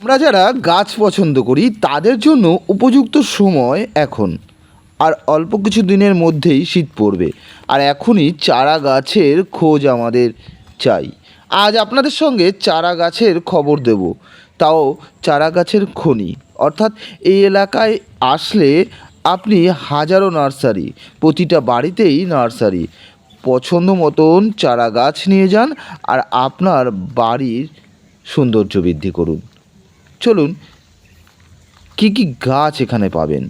আমরা যারা গাছ পছন্দ করি, তাদের জন্য উপযুক্ত সময় এখন। আর অল্প কিছু দিনের মধ্যেই শীত পড়বে। আর এখনই চারা গাছের খোঁজ আমাদের চাই। আজ আপনাদের সঙ্গে চারা গাছের খবর দেব। তাও চারা গাছের খনি। অর্থাৎ এই এলাকায় আসলে আপনি হাজারো নার্সারি, প্রতিটা বাড়িতেই নার্সারি। পছন্দ মতন চারা গাছ নিয়ে যান আর আপনার বাড়ির সৌন্দর্য বৃদ্ধি করুন। চলুন, কি কি গাছ এখানে পাবেন?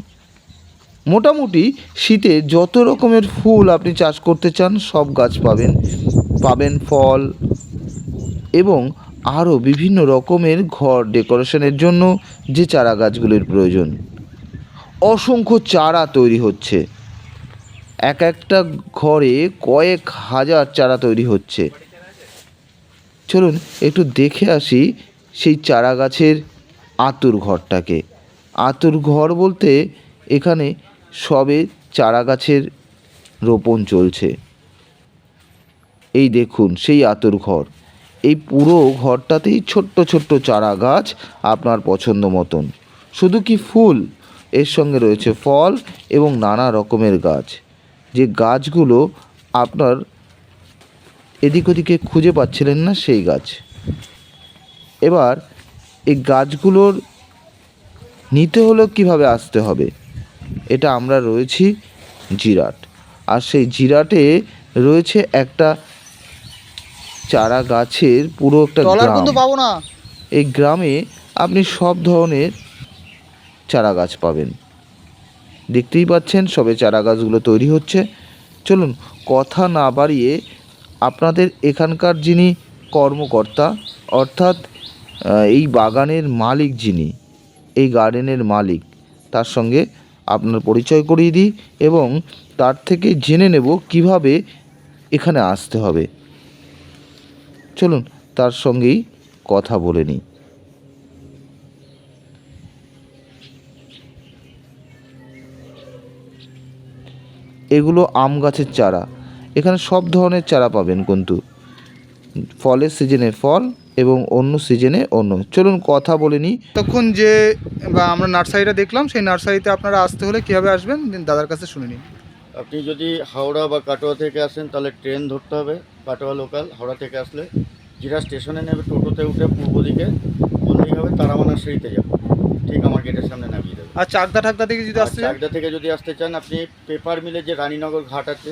মোটামুটি শীতে যত রকমের ফুল আপনি চাষ করতে চান, সব গাছ পাবেন। পাবেন ফল এবং আরও বিভিন্ন রকমের ঘর ডেকোরেশনের জন্য যে চারা গাছগুলির প্রয়োজন। অসংখ্য চারা তৈরি হচ্ছে। এক একটা ঘরে কয়েক হাজার চারা তৈরি হচ্ছে। চলুন, একটু দেখে আসি সেই চারা গাছের আতুর ঘরটাকে। আতুর ঘর বলতে এখানে সবে চারা গাছের রোপণ চলছে। এই দেখুন, সেই আতুর ঘর। এই পুরো ঘরটাতেই ছোট্ট ছোট্ট চারা গাছ আপনার পছন্দ মতন। শুধু কি ফুল? এর সঙ্গে রয়েছে ফল এবং নানা রকমের গাছ। যে গাছগুলো আপনার এদিক ওদিকে খুঁজে পাচ্ছিলেন না সেই গাছ। এবার এই গাছগুলোর নিতে হলেও কীভাবে আসতে হবে? এটা আমরা রয়েছি জিরাট। আর সেই জিরাটে রয়েছে একটা চারা গাছের পুরো একটা গ্রাম। পাবো না। এই গ্রামে আপনি সব ধরনের চারা গাছ পাবেন। দেখতেই পাচ্ছেন সবে চারা গাছগুলো তৈরি হচ্ছে। চলুন কথা না বাড়িয়ে আপনাদের এখানকার যিনি কর্মকর্তা অর্থাৎ এই বাগানের মালিক যিনি, এই গার্ডেনের মালিক, তার সঙ্গে আপনার পরিচয় করিয়ে দিই এবং তার থেকে জেনে নেব কীভাবে এখানে আসতে হবে। চলুন, তার সঙ্গেই কথা বলে নিই। এগুলো আম গাছের চারা। এখানে সব ধরনের চারা পাবেন কিন্তু। ফলের সিজনে ফল এবং অন্য সিজনে অন্য। চলুন কথা বলে নিই। তখন যে বা আমরা নার্সারিটা দেখলাম সেই নার্সারিতে আপনারা আসতে হলে কীভাবে আসবেন? দিন দাদার কাছে শুনে নিন। আপনি যদি হাওড়া বা কাটোয়া থেকে আসেন তাহলে ট্রেন ধরতে হবে কাটোয়া লোকাল হাওড়া থেকে আসলে জিরা স্টেশনে নেবে টোটোতে উঠে পূর্ব দিকে বললেই হবে তারামানা সিঁড়িতে যাব। ঠিক আমার গেটের সামনে নামিয়ে দেবে। আর চাকদা ঠাকদা থেকে যদি আসতে চাকদা থেকে যদি আসতে চান আপনি পেপার মিলে যে রানীনগর ঘাট আছে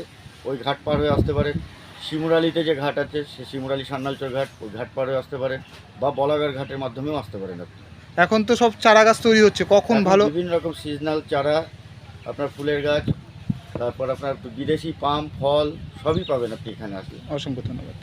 ওই ঘাট পার হয়ে আসতে পারেন। শিমুরালিতে যে ঘাট আছে সে শিমুরালি সান্নালচর ঘাট ওই ঘাট পারে আসতে পারেন বা বলাগার ঘাটের মাধ্যমেও আসতে পারেন আপনি। এখন তো সব চারা গাছ তৈরি হচ্ছে কখন ভালো? বিভিন্ন রকম সিজনাল চারা আপনার ফুলের গাছ তারপর আপনার বিদেশি পাম ফল সবই পাবেন আপনি এখানে আসলে। অসংখ্য ধন্যবাদ।